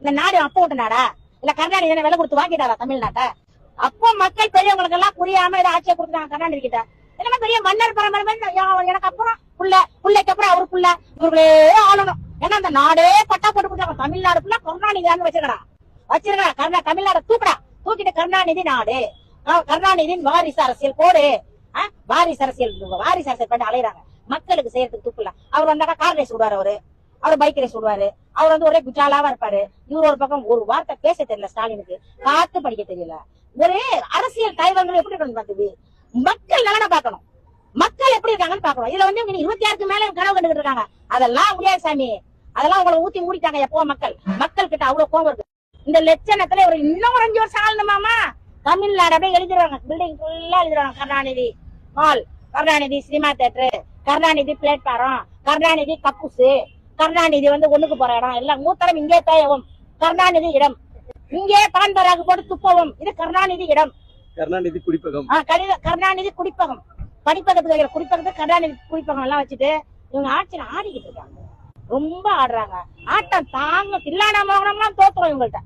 இந்த நாடு அப்ப விட்டு நாடா இல்ல கருணாநிதி என்ன விலை கொடுத்து வாங்கிட்டாரா தமிழ்நாட்டை? அப்போ மக்கள் பெரியவங்களுக்கு எல்லாம் புரியாம இதை ஆட்சியை கொடுத்துட்டாங்க கருணாநிதி கிட்ட. என்னமா பெரிய மன்னர் பரம்பரை மாதிரி எனக்கு அப்புறம் புள்ள பிள்ளைக்கு அப்புறம் அவரு புள்ள. இவர்களே ஆளணும். ஏன்னா அந்த நாடே பட்டா போட்டு கொடுத்தாங்க தமிழ்நாடு ஃபுல்லா கருணாநிதி வச்சிருக்கா வச்சிருக்கா கருணா தமிழ்நாடு தூக்குடா. தூக்கிட்டு கருணாநிதி நாடு. கருணாநிதியின் வாரிசு அரசியல் போடு. வாரிசு அரசியல் வாரிசு அரசியல் பண்ணி அலையிறாங்க. மக்களுக்கு செய்யறதுக்கு துப்புல அவர் வந்தாக்கா கார் ரேஸ் விடுவாரு அவரு. அவர் பைக் ரேஸ் விடுவாரு. அவர் வந்து ஒரே குஜாலாவா இருப்பாரு. இவர் ஒரு பக்கம் ஒரு வார்த்தை பேச தெரியல ஸ்டாலினுக்கு. காத்து படிக்க தெரியல. ஒரே அரசியல் தலைவர்கள் எப்படி இருக்கணும் பாத்துது மக்கள் நலனை பார்க்கணும். மக்கள் எப்படி இருக்காங்கன்னு பாக்கணும் இதுல வந்து இவங்க இருபத்தி ஆறுக்கு மேல கனவு கண்டுகிட்டு இருக்காங்க. அதெல்லாம் முடியாது சாமி. அதெல்லாம் உங்களை ஊத்தி மூடிட்டாங்க எப்போ மக்கள். மக்கள் கிட்ட அவ்வளவு கோபம் இருக்கு. இந்த லட்சணத்துல ஒரு இன்னும் ஒரு அஞ்சு வருஷம் ஆளணுமாமா தமிழ்நாடு அப்படியே எழுதிடுவாங்க. பில்டிங் ஃபுல்லா எழுதிடுவாங்க. Karunanidhi mall Karunanidhi cinema theatre Karunanidhi platform Karunanidhi கப்புசு Karunanidhi வந்து ஒண்ணுக்கு போற இடம். எல்லாம் மூத்தரம் இங்கே தேயவும். கருணாநிதி இடம். இங்கே பான்பராக போட்டு துப்பவும். இது கருணாநிதி இடம். கருணாநிதி குடிப்பகம். கருணாநிதி குடிப்பகம். படிப்பகத்துக்கு வைக்கிற குடிப்பகத்துக்கு கருணாநிதி குடிப்பகம் எல்லாம் வச்சுட்டு இவங்க ஆட்சியில ஆடிக்கிட்டு இருக்காங்க. ரொம்ப ஆடுறாங்க. ஆட்டம் தாங்க தில்லானா மோகனம்லாம் தோத்துரும் இவங்கள்ட்ட.